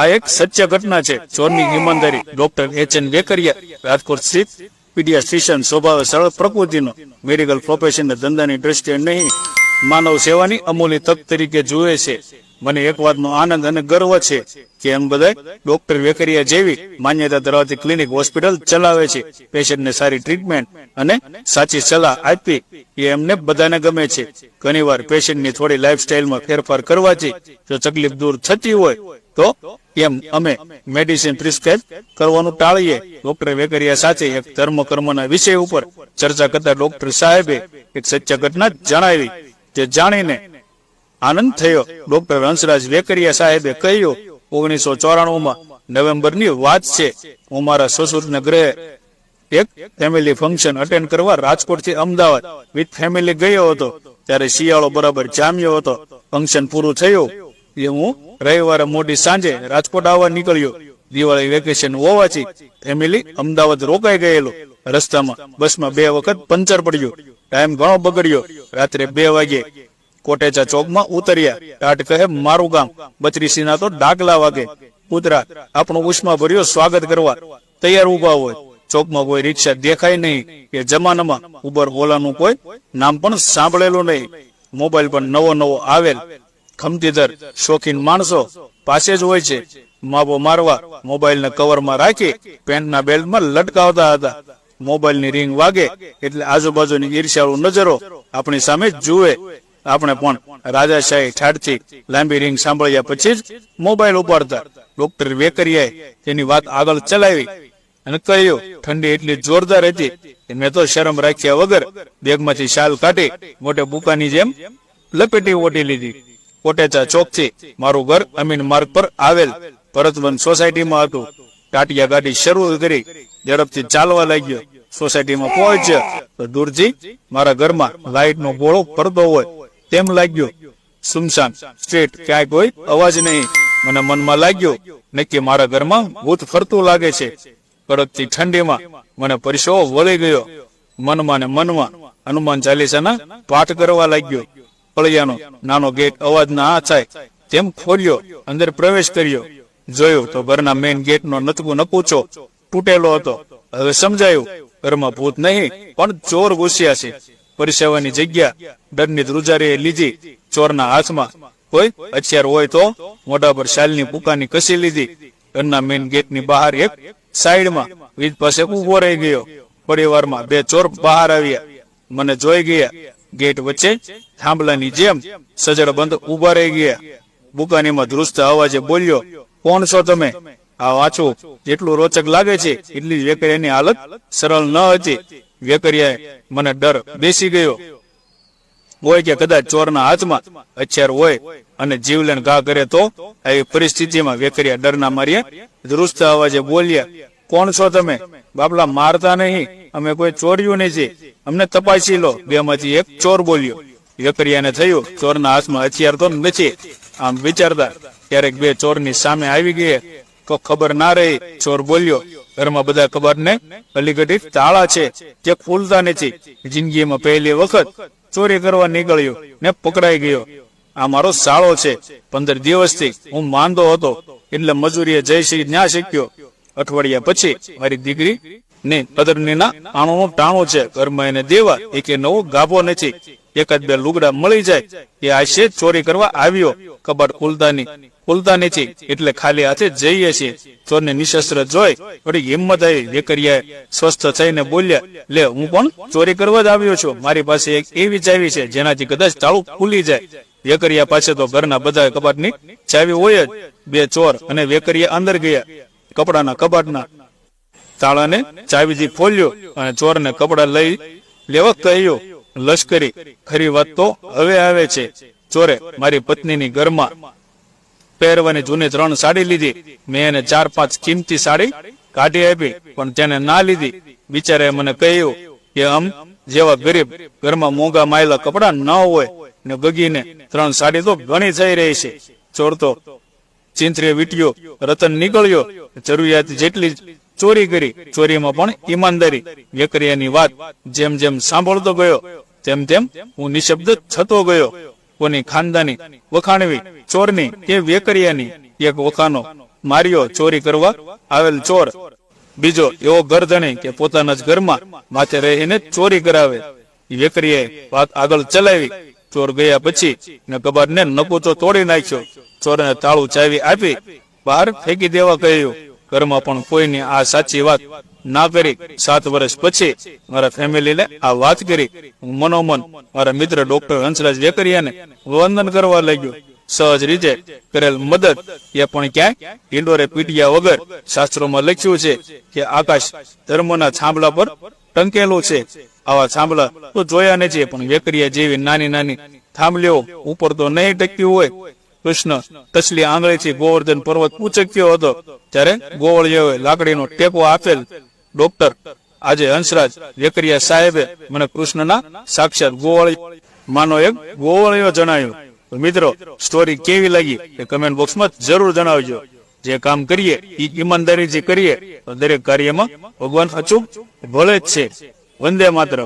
આ એક સત્ય ઘટના છે. ચોરની ઈમાનદારી doctor H N Vekariya, Rajkot સ્થિત પીડિયાટ્રિશિયન સ્વભાવે સરળ પ્રકૃતિનો મેડિકલ પ્રોફેશનના ધંધાની દ્રષ્ટિએ નહીં, માનવ સેવાની અમૂલ્ય તક તરીકે જુએ છે. મને એક વાતનો આનંદ અને ગર્વ છે કે એમ બધા ડોક્ટર વેકરિયા જેવી માન્યતા ધરાવતી ક્લિનિક હોસ્પિટલ ચલાવે છે. પેશન્ટને સારી ટ્રીટમેન્ટ અને સાચી સલાહ આપી એ એમને બધાને ગમે છે. ઘણીવાર પેશન્ટની થોડી લાઈફસ્ટાઈલમાં ફેરફાર કરવાથી જો તકલીફ દૂર થતી હોય તો એમ અમે મેડિસિન પ્રિસ્ક્રાઇબ કરવાનું ટાળીએ. ડોક્ટર વેકરિયા સાથે એક ધર્મ કર્મના વિષય ઉપર ચર્ચા કરતા ડોક્ટર સાહેબે એક સત્ય ઘટના જણાવી જે જાણીને આનંદ થયો. ડોક્ટર હંસરાજ વેકરિયા સાહેબે કહ્યું, ઓગણીસો ચોરાણુંમાં માં નવેમ્બરની વાત છે. હું મારા સસુરના ગ્રહે એક ફેમિલી ફંક્શન અટેન્ડ કરવા રાજકોટથી અમદાવાદ. વિથ ફેમિલી ગયો હતો. ત્યારે શિયાળો બરાબર જામ્યો હતો. ફંક્શન પૂરું થયું. એ હું રવિવારે મોડી સાંજે રાજકોટ આવવા નીકળ્યો. દિવાળી વેકેશન હોવાથી ફેમિલી અમદાવાદ રોકાઈ ગયેલો. રસ્તામાં બસમાં બે વખત પંચર પડ્યું. ટાઈમ ઘણો બગડ્યો. રાત્રે બે વાગે કોટેચા ચોકમાં ઉતર્યા. ટાટ કહે, મારું ગામ. બત્રીસીના તો ડાકલા વાગે. કુતરા આપણું ઉષ્મા ભર્યો સ્વાગત કરવા તૈયાર ઊભા હોય. ચોકમાં કોઈ રિક્ષા દેખાય નહીં કે જમાનામાં. ઉબર ઓલાનું કોઈ નામ પણ સાંભળેલું નહીં. મોબાઈલ પણ નવો નવો આવેલ. ખમતીધર શોખીન માણસો પાસે જ હોય છે. માબો મારવા મોબાઈલને કવરમાં રાખી પેન્ટના બેલ્ટમાં લટકાવતા હતા. મોબાઈલની રિંગ વાગે એટલે આજુબાજુની ઈર્ષ્યાળુ નજરો આપણી સામે જુએ. આપણે પણ રાજાશાહી ઠાઠથી લાંબી રિંગ સાંભળ્યા પછી જ મોબાઈલ ઉપાડતા ડોક્ટર વેકરિયાએ તેની વાત આગળ ચલાવી અને કહ્યું, ઠંડી એટલી જોરદાર હતી કે મેં તો શરમ રાખ્યા વગર બેગમાંથી શાલ કાઢી મોટે બુકાની જેમ લપેટી ઓટી લીધી. કોટેચા ચોકથી મારું ઘર અમીન માર્ગ પર આવેલ ભરતવન સોસાયટીમાં હતું. ટાટિયા ગાડી શરૂ કરી ઝડપથી ચાલવા લાગ્યો. સોસાયટીમાં પહોંચ્યો તો દૂરથી મારા ઘરમાં લાઈટનો ગોળો પડતો હોય તેમ લાગ્યો. સુમસાન સ્ટ્રીટ ક્યાંય કોઈ અવાજ નહીં. મને મનમાં લાગ્યું, નક્કી મારા ઘરમાં ભૂત ફરતું લાગે છે. કડકથી ઠંડીમાં મને પરસેવો વળી ગયો. મનમાં ને મનમાં હનુમાન ચાલીસાના પાઠ કરવા લાગ્યો. ફળિયાનો નાનો ગેટ અવાજ ના થાય તેમ ખોલ્યો, અંદર પ્રવેશ કર્યો. જોયું તો ઘરના મેઇન ગેટ નો નતકું નપૂચો તૂટેલો હતો. હવે સમજાયું ઘરમાં ભૂત નહીં, પણ ચોર ઘૂસ્યા છે. પરિસેવાની જગ્યા, ડરની ધ્રુજારીએ લીધી, ચોરના હાથમાં. કોઈ હથિયાર હોય તો મોઢા પર શાલની પુકાની કસી લીધી. ઘરના મેઇન ગેટની બહાર એક સાઈડમાં વીજ પાસે ઊભો રહી ગયો. પરિવારમાં બે ચોર બહાર આવ્યા. મને જોઈ ગયા. ગેટ વચ્ચે થાંભલાની જેમ સજડ બંધ ઊભા રહી ગયા. બુકાનીમાં ધ્રુસ્ત અવાજે બોલ્યો, કોણ છો તમે? આ વાંચો. જેટલું રોચક લાગે છે, એટલી વેકરિયાની હાલત સરળ ન હતી. વેકરિયાએ મને ડર બેસી ગયો. હોય કે કદાચ ચોરના હાથમાં હથિયાર હોય અને જીવલેણ ઘા કરે તો, આવી પરિસ્થિતિમાં વેકરિયા ડરના માર્યા ધ્રુસ્ત અવાજે બોલ્યા કોણ છો તમે? બાપલા મારતા નહીં. અમે કોઈ ચોર્યું નથી અમને તપાસી લો. બે માંથી એક ચોર બોલ્યો. યકરિયાને થયું, ચોરના હાથમાં હથિયાર તો નથી. આમ વિચારતા, ક્યારેક બે ચોરની સામે આવી ગયા તો ખબર ના રહી. ચોર બોલ્યો, ઘરમાં બધા કબાટ ને? અલીગઢી તાળા છે. તે ખુલતા નથી. જિંદગીમાં પહેલી વખત ચોરી કરવા નીકળ્યો ને પકડાઈ ગયો. આ મારો સાળો છે. પંદર દિવસથી હું માંદો હતો. એટલે મજૂરીએ શ્રી ન્યા શીખ્યો અઠવાડિયા પછી મારી દીકરી ને કદરનીના આણું ટાણો છે, ઘરમાં એને દેવા, એક નવો ગાભો નથી. એકાદ બે લુગડા મળી જાય, એ આશે ચોરી કરવા આવ્યો. કબાટ ખુલતાની ખુલતા નથી એટલે ખાલી હાથે જઈએ છીએ. ચોરને નિશસ્ત્ર જોઈ થોડી હિંમત આવી. વેકરિયા સ્વસ્થ થઈને બોલ્યા, લે, હું પણ ચોરી કરવા જ આવ્યો છું. મારી પાસે એક એવી ચાવી છે, જેનાથી કદાચ તાળું ખુલી જાય. વેકરિયા પાસે તો ઘરના બધા કબાટની ચાવી હોય જ. બે ચોર અને વેકરિયા અંદર ગયા. કપડાના કબાટના તાળાને ચાવીથી ખોલ્યો અને ચોરને કપડા લઈ લેવા કહ્યો, લશ્કરી, ખરી વાત તો હવે આવે છે. ચોરે, મારી પત્નીની ઘરમાં પહેરવાની જૂની ત્રણ સાડી લીધી. મેં એને ચાર પાંચ કિંમતી સાડી કાઢી આપી, પણ તેને ના લીધી. બિચારાએ મને કહ્યું કે, આમ જેવા ગરીબ ઘરમાં મોંઘા માયેલા કપડા ન હોય ને ગગીને ત્રણ સાડી તો ઘણી થઈ રહી છે. ચોર તો ચિંતરીએ વીટ્યો રતન નીકળ્યો જરૂરિયાત જેટલી ચોરી કરી, ચોરીમાં પણ ઈમાનદારી. વેકરિયાની વાત જેમ જેમ સાંભળતો ગયો, તેમ તેમ હું નિશબ્દ થતો ગયો. કોની ખાનદાની વખાણવી, ચોરની કે વેકરિયાની? એક વખાનો માર્યો ચોરી કરવા આવેલ ચોર. બીજો એવો ઘર ધણી કે પોતાના જ ઘરમાં માથે રહીને ચોરી કરાવે. વેકરીએ વાત આગળ ચલાવી. ચોર ગયા પછી કબાટને નકુચો તોડી નાખ્યો. ચોરને તાળું ચાવી આપી, બહાર ફેંકી દેવા કહ્યું, ઘરમાં પણ કોઈની આ સાચી વાત ના કરી. સાત વર્ષ પછી મારા ફેમિલીને આ વાત કરી. હું મનોમન, મારા મિત્ર ડોક્ટર હંસરાજ વેકરિયાને વંદન કરવા લાગ્યો. સહજ રીતે કરેલ મદદ એ પણ ક્યાંય ઇન્ડોરે પીટ્યા વગર શાસ્ત્રોમાં લખ્યું છે કે આકાશ ધર્મના છાંભલા પર ટંકેલું છે. આવા થાંભલા તો જોયા નથી પણ વેકરિયા જેવી નાની નાની થાંભલીઓ ઉપર તો નહીં ટકતી હોય. કૃષ્ણ તસલી આંગળીથી ગોવર્ધન પર્વત ઉચક્યો હતો. ત્યારે ગોવળીઓએ લાકડીનો ટેકો આપેલ ડોક્ટર આજે હંસરાજ વેકરિયા સાહેબે મને કૃષ્ણના સાક્ષાત ગોવળ માનો એક ગોવળીઓ જણાવ્યું. તો મિત્રો સ્ટોરી કેવી લાગી એ કમેન્ટ બોક્સમાં જરૂર જણાવજો. જે કામ કરીએ એ ઈમાનદારીથી કરીએ, તો દરેક કાર્યમાં ભગવાન અચૂક ભલે જ છે. ಒಂದೇ ಮಾತ್ರ.